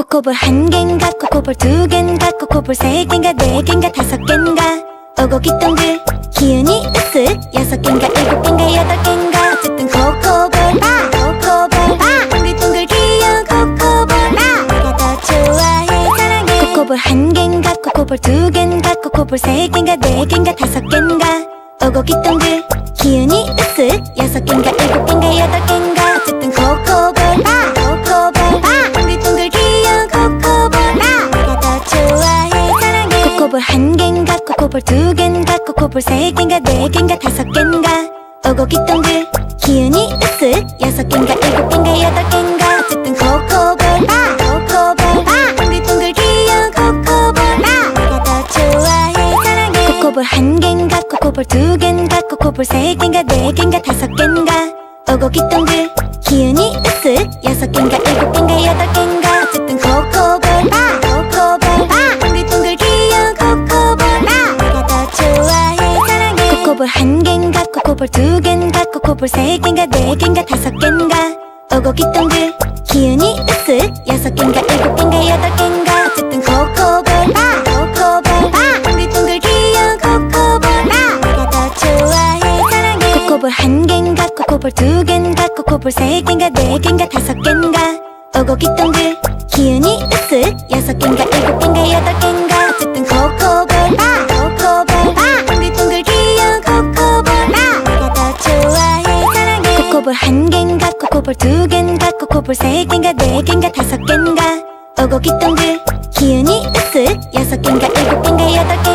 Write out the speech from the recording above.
코코볼 한 갠가 코코볼 두 갠가 코코볼 세 갠가 네 갠가 다섯 갠가. 오고 기 동글 기운이 으쓱 여섯 갠가 일곱 갠가 여덟 갠가. 어쨌든 코코볼 바 코코볼 바 동글동글 귀여운 코코볼 바 내가 더 좋아해 사랑해. 코코볼 한 갠가 코코볼 두 갠가 코코볼 세 갠가 네 갠가 다섯 갠가. 오고 기 동글 기운이 으쓱 여섯 갠가 일곱 갠가 여덟 갠가 코코볼 한 갠가 코코볼 두 갠가 코코볼 세 갠가 네 갠가 다섯 갠가? 오고기 동글 기운이 으쓱 여섯 갠가 일곱 갠가 여덟 갠가? 어쨌든 코코볼 바 코코볼 바 동글동글 귀여운 코코볼 바 내가 더 좋아해 사랑해. 코코볼 한 갠가 코코볼 두 갠가 코코볼 세 갠가 네 갠가 다섯 갠가? 오고기 동글 기운이 으쓱 여섯 갠가 일곱 갠가 여덟 코코볼 한 갠가? 코코볼 두 갠가? 코코볼 세 갠가? 네 갠가? 다섯 갠가? 오고기 동글 기운이 으쓱 여섯 갠가? 일곱 갠가? 여덟 갠가? 어쨌든 코코볼 바 코코볼 바 동글동글 귀여운 코코볼 바 내가 더 좋아해 사랑해. 코코볼 한 갠가? 코코볼 두 갠가? 코코볼 세 갠가? 네 갠가? 다섯 갠가? 오고기 동글 기운이 으쓱 여섯 갠가? 일곱 갠가 코코볼 한 갠가 코코볼 두 갠가 코코볼 세 갠가 네 갠가 다섯 갠가. 오고기 동글 기운이 으쓱 여섯 갠가 일곱 갠가 여덟 갠가